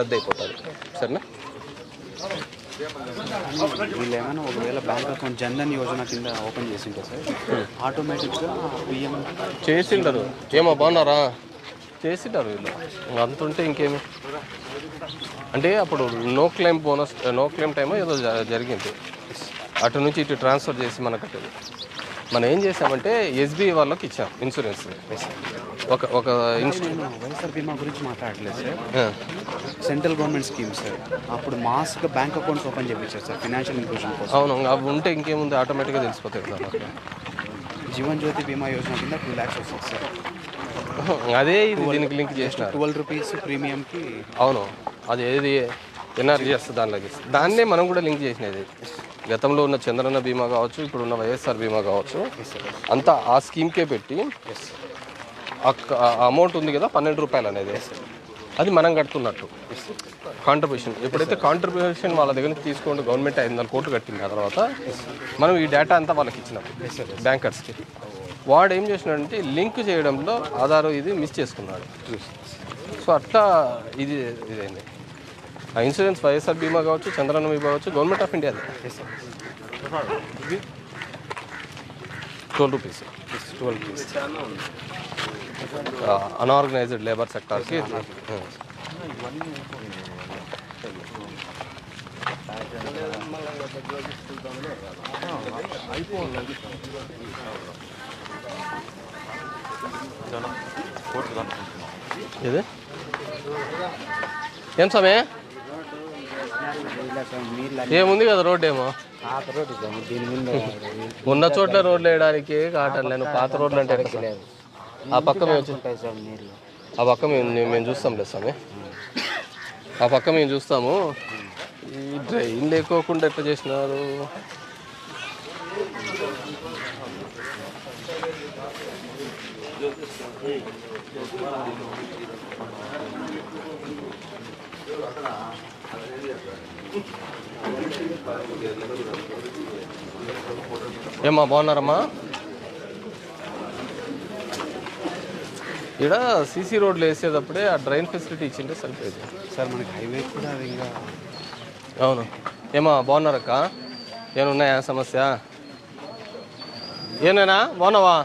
రద్దు అయిపోతుంది సరేనా? వీళ్ళు ఏమైనా ఒకవేళ బ్యాంక్ అకౌంట్ జన్ధన్ యోజన కింద ఓపెన్ చేసి ఉంటే సార్ ఆటోమేటిక్గా పిఎం చేసిండరు. ఏమో బాగున్నారా? చేసింటారు వీళ్ళు. ఇంకా అంత ఉంటే ఇంకేమి? అంటే అప్పుడు no claim bonus no claim time ఏదో జరిగింది. అటు నుంచి ఇటు ట్రాన్స్ఫర్ చేసి మనకు కట్టేది మనం ఏం చేసామంటే ఎస్బీఐ వాళ్ళకి ఇచ్చాం ఇన్సూరెన్స్. ఒక ఒక వైఎస్ఆర్ బీమా గురించి మాట్లాడలేదు sir. Central government scheme sir. అప్పుడు మాస్గా బ్యాంక్ అకౌంట్స్ ఓపెన్ చేయించారు సార్ ఫైనాన్షియల్ ఇంక్లూజన్ కోసం. అవును అవి ఉంటే ఇంకేముంది ఆటోమేటిక్గా తెలిసిపోతాయి. జీవన్ జ్యోతి బీమా యోజన కింద టూ ల్యాక్స్ వస్తుంది సార్. అదే ఇది దీనికి లింక్ చేసినారు. ట్వెల్వ్ రూపీస్ ప్రీమియంకి అవును అది ఏది ఎన్ఆర్జీఎస్ దానిలోకి దాన్నే మనం కూడా లింక్ చేసినది. గతంలో ఉన్న చంద్రన్న బీమా కావచ్చు ఇప్పుడు ఉన్న వైఎస్ఆర్ బీమా కావచ్చు అంతా ఆ స్కీమ్కే పెట్టి అమౌంట్ ఉంది కదా పన్నెండు రూపాయలు అనేది. అది మనం కడుతున్నట్టు. కాంట్రిబ్యూషన్ ఎప్పుడైతే కాంట్రిబ్యూషన్ వాళ్ళ దగ్గర నుంచి తీసుకోండి గవర్నమెంట్ ఐదు వందల కోట్లు కట్టింది ఆ తర్వాత మనం ఈ డేటా అంతా వాళ్ళకి ఇచ్చినాం బ్యాంకర్స్కి వాడు ఏం చేసినాడంటే లింక్ చేయడంలో ఆధార్ ఇది మిస్ చేసుకున్నాడు. సో అట్లా ఇది ఇదైంది. ఆ ఇన్సూరెన్స్ వైఎస్ఆర్ బీమా కావచ్చు చంద్రన్న బీమా కావచ్చు government of India twelve rupees twelve rupees unorganised labour సెక్టార్కి ఇది. ఏం సమయ ఏముంది కదా రోడ్ ఏమో? ఉన్న చోట్ల రోడ్లు వేయడానికి కాటం నేను పాత రోడ్లు అంటే సార్? ఆ పక్క మేము వచ్చి- ఆ పక్క మేము మేము చూస్తాం లేదు స్వామి. ఆ పక్క మేము చూస్తాము. ఈ డ్రైన్ లేకోకుండా ఎట్లా చేసినారు? ఏమ్మా బాగున్నారమ్మా? ఇక్కడ సీసీ రోడ్లు వేసేటప్పుడే ఆ డ్రైన్ ఫెసిలిటీ ఇచ్చింటే సరిపోయేది. సార్ మనకి హైవే కూడా ఇంకా అవును. ఏమా బాగున్నారక్క ఏమున్నాయా సమస్య? ఏనేనా బాగున్నావా?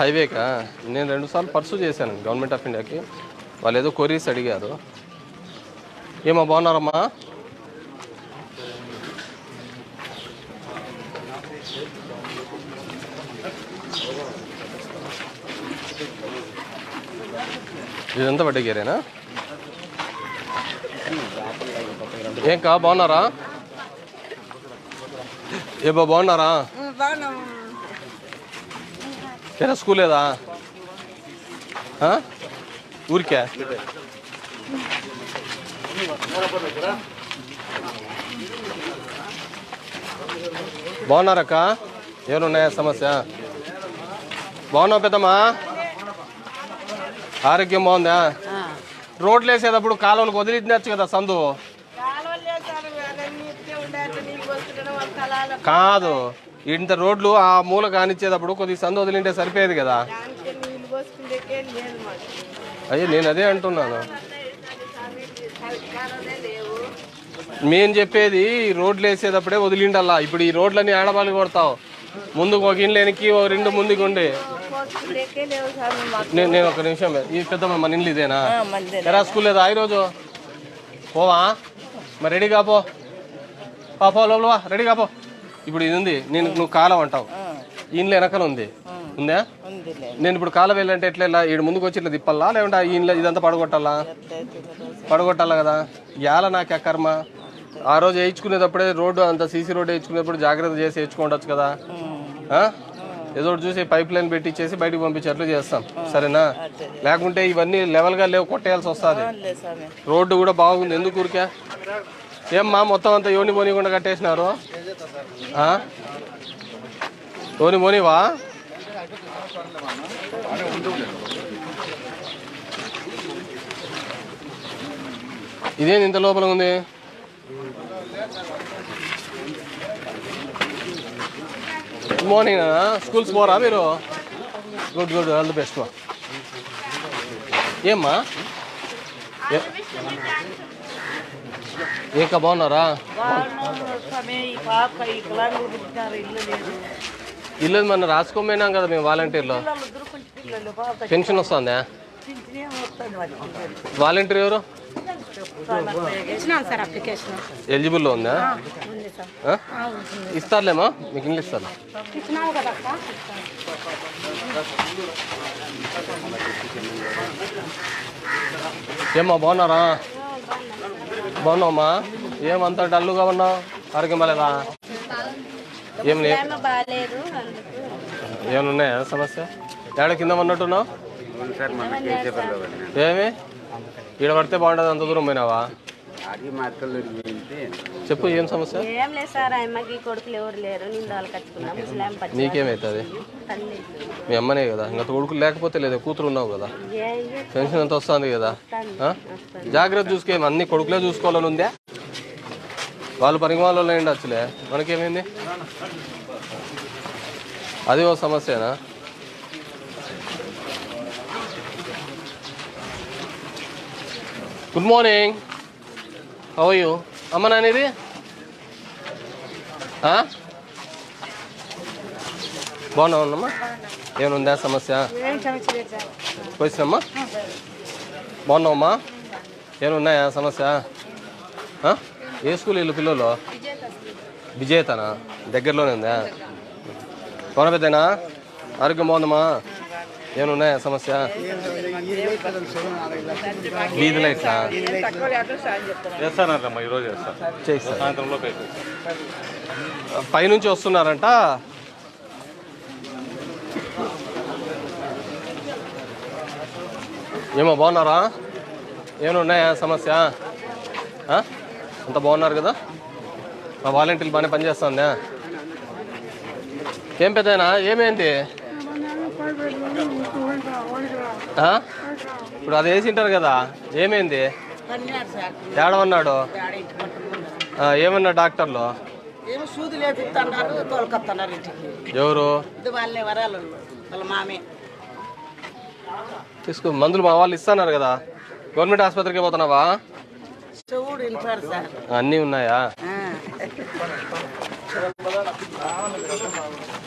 హైవేకా? నేను రెండుసార్లు పర్సూ చేశాను గవర్నమెంట్ ఆఫ్ ఇండియాకి. వాళ్ళు ఏదో కొరీస్ అడిగారు. ఏమా బాగున్నారమ్మా? ఇదంతా వడ్డీగేరేనా ఏం కా బాగున్నారా? ఏ బా బాగున్నారా? ఏరా స్కూల్ లేదా? ఊరికే? బాగున్నారక్క ఏమన్నాయా సమస్య? బాగున్నావు పెద్దమ్మా? ఆరోగ్యం బాగుందా? రోడ్లు వేసేటప్పుడు కాలువలకు వదిలించచ్చు కదా సందు. కాలువలు కాదు ఇంత రోడ్లు ఆ మూల కానిచ్చేటప్పుడు కొద్దిగా సందు వదిలింటే సరిపోయేది కదా. అయ్యే నేను అదే అంటున్నాను. కాలువలే మేము చెప్పేది రోడ్లు వేసేటప్పుడే వదిలిండల్లా. ఇప్పుడు ఈ రోడ్లన్నీ ఆడబాలి కొడతావు. ముందుకు ఒక ఇండ్లు వెనక్కి ఒక రెండు ముందుకు ఉండి. నేను నేను ఒక నిమిషం ఈ పెద్ద మన ఇల్లు ఇదేనా? ఎరా స్కూల్ లేదా? ఈరోజు? పోవా? మరి రెడీ కాపో పాపో లోపల వా రెడీ కాపో ఇప్పుడు ఇది ఉంది. నేను నువ్వు కాలం అంటావు. ఈ ఇంట్లో వెనకన ఉంది. ఉందా? నేను ఇప్పుడు కాలం వెళ్ళంటే ఎట్లా వెళ్ళా? ఈడు ముందుకు వచ్చి ఇట్లా తిప్పాలా లేకుంటే ఈ ఇంట్లో ఇదంతా పడగొట్టాలా? పడగొట్టాలా కదా? ఇవాళ నాకు ఆ కర్మ. ఆ రోజు వేయించుకునేటప్పుడే రోడ్డు అంత సీసీ రోడ్డు వేయించుకునేటప్పుడు జాగ్రత్త చేసి వేయించుకోవచ్చు కదా? ఏదో చూసి పైప్ లైన్ పెట్టించేసి బయటకు పంపించేట్లు చేస్తాం. సరేనా? లేకుంటే ఇవన్నీ లెవెల్గా లేవు కొట్టేయాల్సి వస్తుంది. రోడ్డు కూడా బాగుంది. ఎందుకు ఊరికే? ఏమ్మా మొత్తం అంతా యోని మోనికుండా కట్టేసినారు? యోని మోనివా? ఇదేంది ఇంత లోపల ఉంది? గుడ్ మార్నింగ్ స్కూల్స్ పోరా మీరు good good all the best మా ఏమ్మా ఏక బాగున్నారా ఇల్లు మన రాసుకోపోయినాం కదా మేము వాలంటీర్లో పెన్షన్ వస్తుందా వాలంటీర్ ఎవరు ఇచ్చినాం సార్ అప్లికేషన్. ఎలిజిబుల్లో ఉందా? ఉంది సార్. ఆ? ఇస్తారులేమా? మీకు ఇంగ్లీష్ ఇస్తారు? ఇచ్చినావు కదా అక్క. ఏమ్మా బాగున్నారా? బాగున్నావమ్మా? ఏమంతా డల్లుగా ఉన్నావు? ఆరోగ్యం ఏం బాగాలేదు అందుకు. ఏమైనా ఉన్నాయా సమస్య? ఏడ కింద ఉన్నట్టున్నావు? ఏమి? ఈడ పడితే బాగుంటుంది అంత దూరం పోయినావా? చెప్పు ఏం సమస్య? ఏం లేదు సార్ అమ్మకి కొడుకులు ఎవరు లేరు వాళ్ళు తల్లి మీ అమ్మనే కదా ఇంకా కొడుకులు లేకపోతే లేదు కూతురు ఉన్నావు కదా? పెన్షన్ ఎంత వస్తుంది కదా? జాగ్రత్త చూసుకో అన్ని కొడుకులే చూసుకోవాలని ఉందే? వాళ్ళు పరిమాణంలో ఉండొచ్చులే. మనకేమైంది? అది ఓ సమస్యనా? గుడ్ మార్నింగ్ హౌ అమ్మ నానేది బాగున్నావునమ్మా ఏమనుందా సమస్య ఏం సమస్య? వచ్చినమ్మా బాగున్నావమ్మా? ఏమనున్నాయా సమస్య? ఏ స్కూల్ వీళ్ళు పిల్లలు? విజేతనా? దగ్గరలోనే ఉందా? కొనబెద్దనా ఆరోగ్యం బాగుందమ్మా? ఏమున్నాయా సమస్య? వీధి లైట్లా? చేస్తానమ్మా ఈరోజు చేస్తాను సాయంత్రంలో పైనుంచి వస్తున్నారంట? ఏమో బాగున్నారా? ఏమైనా ఉన్నాయా సమస్య? అంత బాగున్నారు కదా? మా వాలంటీర్లు బాగానే పనిచేస్తుందా ఏం పెద్దనా ఏమేంటి? ఇప్పుడు అది వేసింటారు కదా. ఏమైంది? ఆ, ఏమన్నా డాక్టర్లు? ఎవరు? తీసుకో మందులు మా వాళ్ళు ఇస్తున్నారు కదా. గవర్నమెంట్ ఆసుపత్రికి పోతున్నావా? అన్నీ ఉన్నాయా.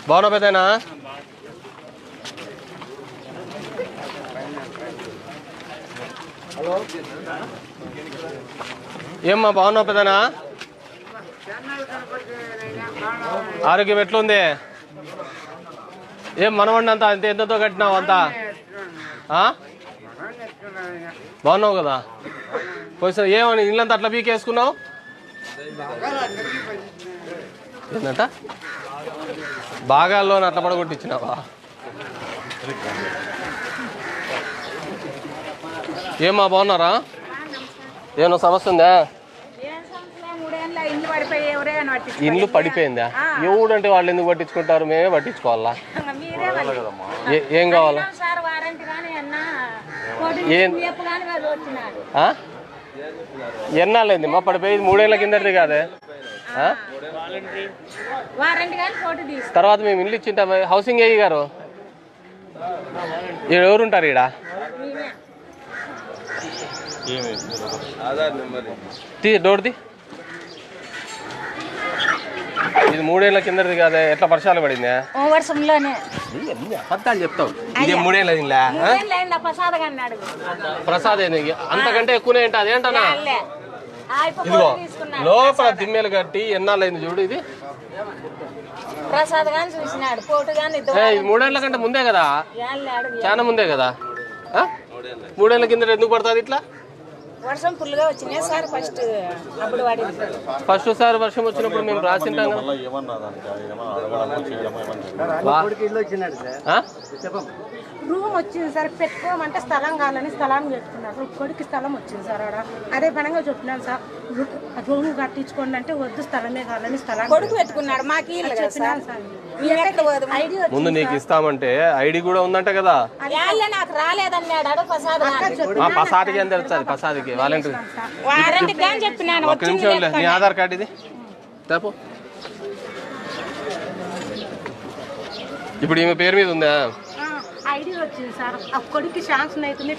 బాగున్నా పెద్దనా ఏమ్మా బాగున్నావు పెదనా ఆరోగ్యం ఎట్లుంది? ఏం మనవండి అంతా అంత ఎంతతో కట్టినావు అంతా? ఆ? బాగున్నావు కదా? పోయి ఏమని ఇల్లంతా అట్లా పీకేసుకున్నావు? ఏంటంట భాగాల్లో అట్లా పడగొట్టించినావా? ఏమ్మా బాగున్నారా? ఏమన్నా సమస్య ఉందా ఇల్లు పడిపోయి ఎవరైనా పట్టి ఇల్లు పడిపోయిందా? ఎవడంటే వాళ్ళు ఎందుకు పట్టించుకుంటారు? మేమే పట్టించుకోవాలా? ఏ- ఏం కావాలా? ఎన్నాళ్ళైంది మా పడిపోయి మూడేళ్ళ కిందటిది కాదే? తర్వాత మేము ఇల్లు ఇచ్చింటాం. హౌసింగ్ ఏఈ గారు? ఈడ తీ డోర్ది ఇది మూడేళ్ళ కిందటిది కాదే ఎట్లా వర్షాలు పడిందా? వర్షంలోనే అబద్ధాలు చెప్తావు. ఇది మూడేళ్ళ ప్రసాద్? అంతకంటే ఎక్కువనే ఏంటి అదేంటనా ఇదిగో లోపల దిమ్మెలు కట్టి ఎన్నాళ్ళైంది చూడు ఇది? ప్రసాద్ గాని చూసినాడు గాని ఇది మూడేళ్ళ కంటే ముందే కదా? చాలా ముందే కదా? మూడేళ్ళ కింద ఎందుకు పడుతుంది ఇట్లా? వర్షం ఫుల్గా వచ్చినాయి. సార్ ఫస్ట్ అప్పుడు పడింది ఫస్ట్ సారి వర్షం వచ్చినప్పుడు మేము రాసింటాం? రూమ్ వచ్చింది సార్ పెట్టుకోమంటే స్థలం కావాలని స్థలాన్ని పెట్టుకున్నారు. కొడుకు స్థలం వచ్చింది సార్ ఆడ. అదే పనంగా చెప్పినాను సార్. రూమ్ కట్టించుకోండి అంటే వద్దు స్థలమే కావాలని స్థలం కొడుకు పెట్టుకున్నాడు. మాకు ఇల్లు కదా సార్. ముందు నీకు ఇస్తామంటే ఐడి కూడా ఉందంట కదా. నాకు రాలేదన్నాడు పసాదికి ఎంత తెలుస్తుంది పసాదికి వాలంటీర్. వారంటీ కానీ చెప్పినాను ఒక్క నిమిషం లే. నీ ఆధార్ కార్డు ఇది. తేపో. ఇప్పుడు ఈమె పేరు మీద ఉందా? ఐడి వచ్చింది సార్. ఆ కొడుకు శాంక్షన్ అవుతుంది